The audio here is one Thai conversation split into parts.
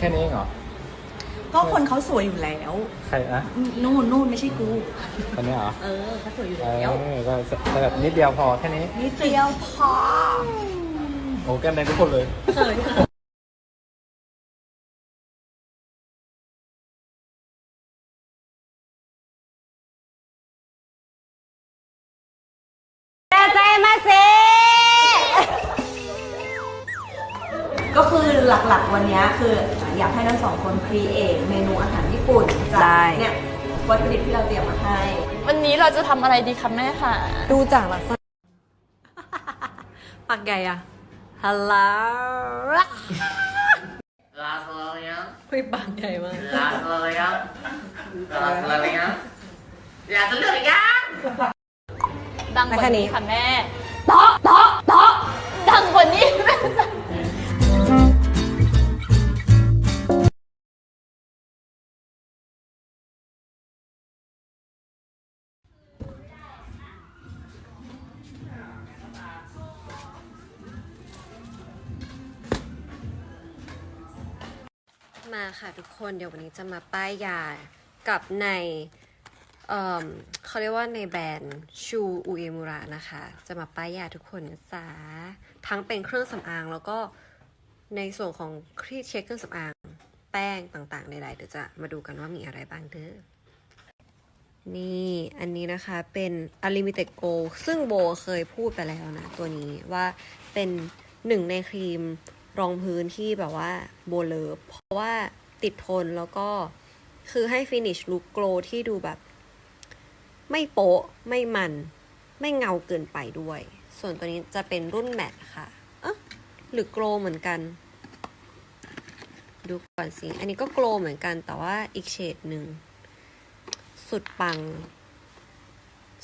แค่นี้เองเหรอ ก็คนเขาสวยอยู่แล้วใครนะนู่นนู่นไม่ใช่กู คนนี้เหรอ เออเขาสวยอยู่เอแล้วอก็แต่แบบนิดเดียวพอแค่นี้ นิดเดียวพอโอ้แก้มแดงทุกคนเลย เขินเขินใจมาเซก็คือหลักๆวันนี้คือ อยากให้ทั้งสองคนครีเอทเมนูอาหารญี่ปุ่นจากเนี่ยวัตถุดิบที่เราเตรียมมาให้ วันนี้เราจะทำอะไรดีคะแม่ค่ะ ดูจากลักษณะปากใหญ่อะฮัลโหล Las Lalian, คุยปากใหญ่มาก Las Lalian, Las Lalian, Las Lalian. ดังกแค่ว่านี้นี้ค่ะแม่ เตาะเตาะเตาะดังกว่านี้มาค่ะทุกคนเดี๋ยววันนี้จะมาป้ายยากับในเอ่อเขาเรียกว่าในแบรนด์ชูอุเอมุระนะคะ จะมาป้ายยาทุกคนนะจ๊ะทั้งเป็นเครื่องสำอางแล้วก็ในส่วนของครีเช็คเครื่องสำอางแป้งต่างๆใดๆเดี๋ยวจะมาดูกันว่ามีอะไรบ้างเด้อนี่อันนี้นะคะเป็น Unlimited Gold ซึ่งโบเคยพูดไปแล้วนะ ตัวนี้ว่าเป็นหนึ่งในครีม รองพื้นที่แบบว่าโบเลิฟเพราะว่าติดทนแล้วก็คือให้ฟินิชลุคโกลที่ดูแบบ ไม่โป๊ะ ไม่มัน ไม่เงาเกินไปด้วย ส่วนตัวนี้จะเป็นรุ่นแมทค่ะเอะหรือโกลเหมือนกัน ดูก่อนสิ อันนี้ก็โกลเหมือนกันแต่ว่าอีกเฉดหนึ่ง สุดปัง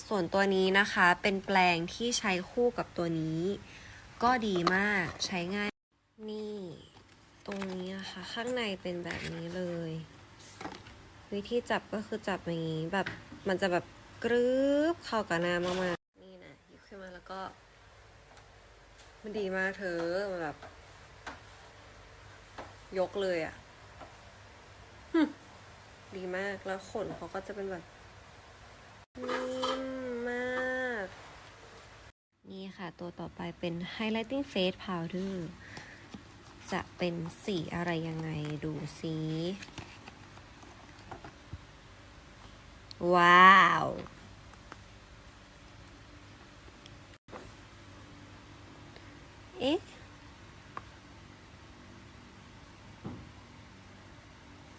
ส่วนตัวนี้นะคะเป็นแปลงที่ใช้คู่กับตัวนี้ ก็ดีมากใช้ง่าย นี่ ตรงนี้นะคะ ข้างในเป็นแบบนี้เลย วิธีจับก็คือจับอย่างนี้แบบมันจะแบบกรึบเข้ากับน้ำมากๆนี่นะหยิบขึ้นมาแล้วก็ มันดีมากเธอมันแบบ ยกเลยอะ่ะดีมากแล้วขนเขาก็จะเป็นแบบนิ่มมาก นี่ค่ะตัวต่อไปเป็น highlighting face powder จะเป็นสีอะไรยังไงดูสิว้าว เอ๊ะ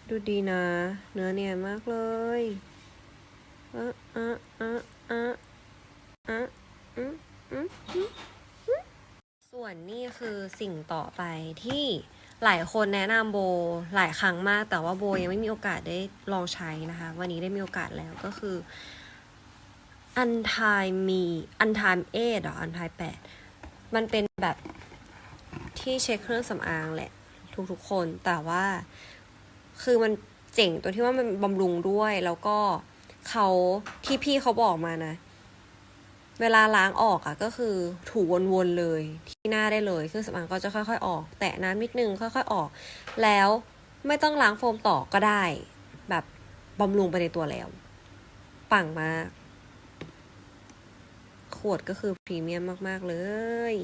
ดูดีนะ เนื้อเนียนมากเลยเอะอะเอะอะเอะอืมอืมอืมอืม ส่วนนี่คือสิ่งต่อไปที่หลายคนแนะนำโบหลายครั้งมาก แต่ว่าโบยังไม่มีโอกาสได้ลองใช้นะคะ วันนี้ได้มีโอกาสแล้วก็คืออันทายมีอันทายเอดหรออันทายแปดมันเป็นแบบที่เช็คเครื่องสำอางแหละ ทุกๆคนแต่ว่าคือมันเจ๋งตัวที่ว่ามันบำรุงด้วยแล้วก็เขาที่พี่เขาบอกมานะ เวลาล้างออกอะ่ะก็คือถูวนๆเลยที่หน้าได้เลยเครื่องสำอางก็จะค่อย ๆ ออก แตะน้ำนิดนึงค่อย ๆออก แล้วไม่ต้องล้างโฟมต่อก็ได้ แบบบำรุงไปในตัวแล้ว ปังมากขวดก็คือพรีเมียมมาก ๆ เลย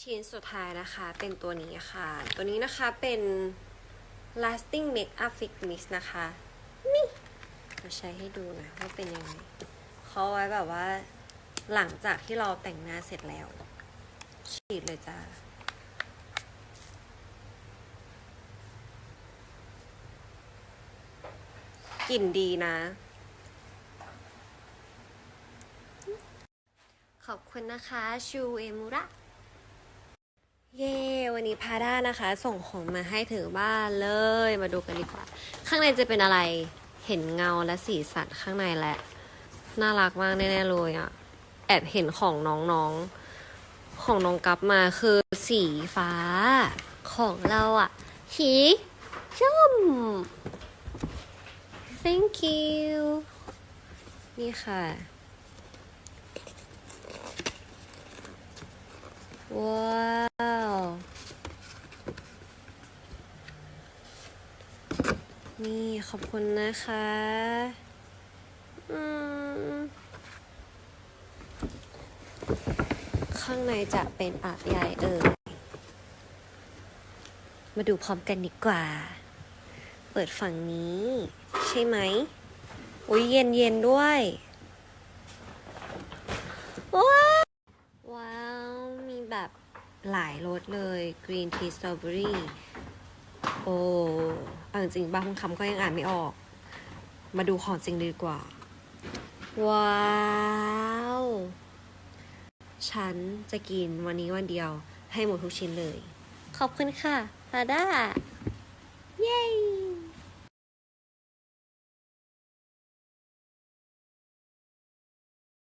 ชิ้นสุดท้ายนะคะเป็นตัวนี้ค่ะ ตัวนี้นะคะเป็น lasting makeup fix mist นะคะ นี่มาใช้ให้ดูนะว่าเป็นยังไง เขาไว้แบบว่า หลังจากที่เราแต่งหน้าเสร็จแล้ว ฉีดเลยจ้ากลิ่นดีนะ ขอบคุณนะคะ ชูเอมุระ เย้วันนี้พาด้านะคะ ส่งของมาให้ถึงบ้านเลย มาดูกันดีกว่า ข้างในจะเป็นอะไร เห็นเงาและสีสันข้างในแหละ น่ารักมากแน่ๆเลยอะ่ะแอบเห็นของน้องๆ ของน้องกัฟมาคือสีฟ้า ของเราอะ่ะสีส้ม thank you นี่ค่ะว้าวนี่ขอบคุณนะคะอืม ข้างในจะเป็นอะไรเอ่ย มาดูพร้อมกันดีกว่า เปิดฝั่งนี้ ใช่ไหมอุ้ยเย็นเย็นด้วยว้าวว้าว มีแบบหลายรสเลยกรีนทีสตรอเบอรี่โอ้เอาจริงๆบางคำก็ยังอ่านไม่ออก มาดูของจริงดีกว่า ว้าว ฉันจะกินวันนี้วันเดียว ให้หมดทุกชิ้นเลย ขอบคุณค่ะฟาด้า เย้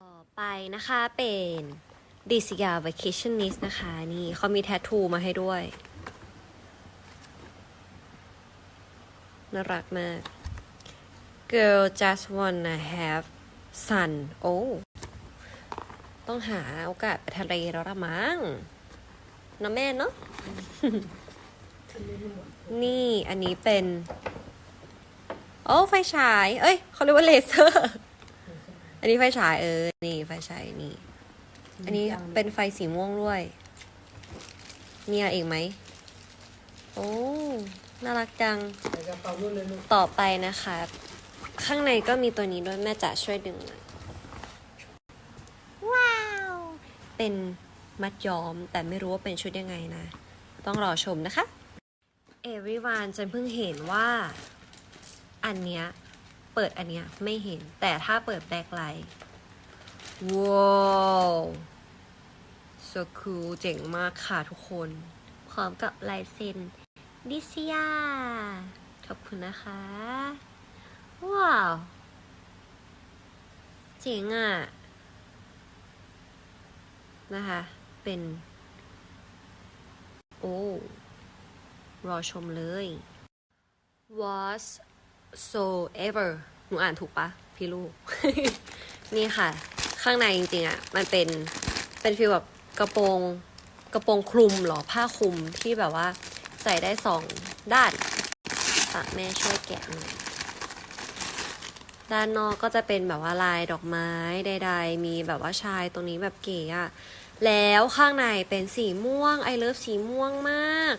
ต่อไปนะคะเป็น d i s y a Vacationist นะคะ นี่เขามีแทททูมาให้ด้วย น่ารักมาก Girl just wanna have sun โอ้ ต้องหาโอกาสไปทะเลแล้วละมั้งนะแม่เนาะ นี่อันนี้เป็น โอ้ไฟฉาย เอ้ยเขาเรียกว่าเลเซอร์ อันนี้ไฟฉายเออ นี่ไฟฉายนี่ อันนี้เป็นไฟสีม่วงด้วย มีอะไรอีกไหม โอ้ น่ารักจัง ต่อไปนะคะ ข้างในก็มีตัวนี้ด้วยแม่จ๋าช่วยดึงหน่อยว้าว เป็นมัดย้อม แต่ไม่รู้ว่าเป็นชุดยังไงนะ ต้องรอชมนะคะ everyone ฉันเพิ่งเห็นว่าอันเนี้ยเปิดอันเนี้ยไม่เห็น แต่ถ้าเปิดแบ็คไลท์ว้าว so cool เจ๋งมากค่ะทุกคน พร้อมกับลายเซ็นดิสยาขอบคุณนะคะ ว้าว เจ๋งอะ นะคะ เป็น โอ้ รอชมเลย was so ever หนูอ่านถูกปะพี่ลูก นี่ค่ะ ข้างในจริงๆอะ มันเป็น เป็นฟีลแบบกระโปรง กระโปรงคลุมหรอ ผ้าคลุมที่แบบว่าใส่ได้สองด้านฝากแม่ช่วยแกะหน่อยด้านนอกก็จะเป็นแบบว่าลายดอกไม้ใดๆ มีแบบว่าชายตรงนี้แบบเก๋อะ แล้วข้างในเป็นสีม่วงไอเลิฟสีม่วงมาก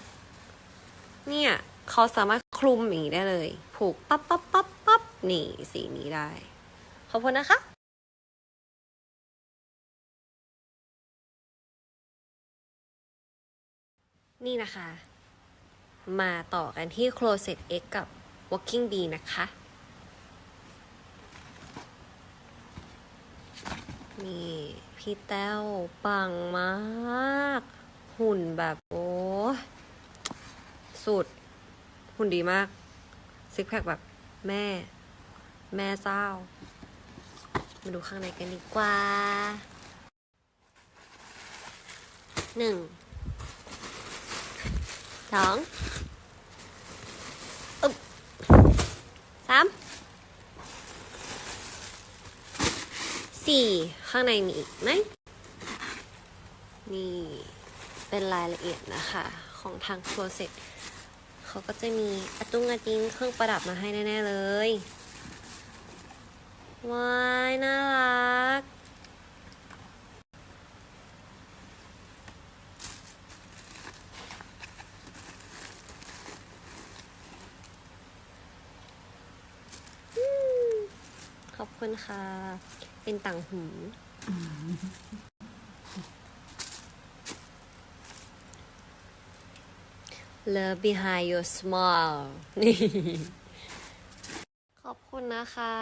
เนี่ยเขาสามารถคลุมอย่างนี้ได้เลย ผูกปั๊บปั๊บปั๊บปั๊บนี่สีนี้ได้ ขอบคุณนะคะนี่นะคะ มาต่อกันที่ Closet X กับ Walking Bee นะคะ นี่พี่แต้วปังมาก หุ่นแบบโอ้สุด หุ่นดีมาก ซิกแพคแบบแม่ แม่เจ้า มาดูข้างในกันดีกว่าหนึ่งสองสาม สี่ข้างในมีอีกไหมนี่เป็นรายละเอียดนะคะ ของทางครัวเสร็จเขาก็จะมีอะตุ้งอาจิงเครื่องประดับมาให้แน่ๆเลย ว้าย น่ารัก ขอบคุณค่ะ เป็นต่างหู Love behind your smile นี่ ขอบคุณนะคะ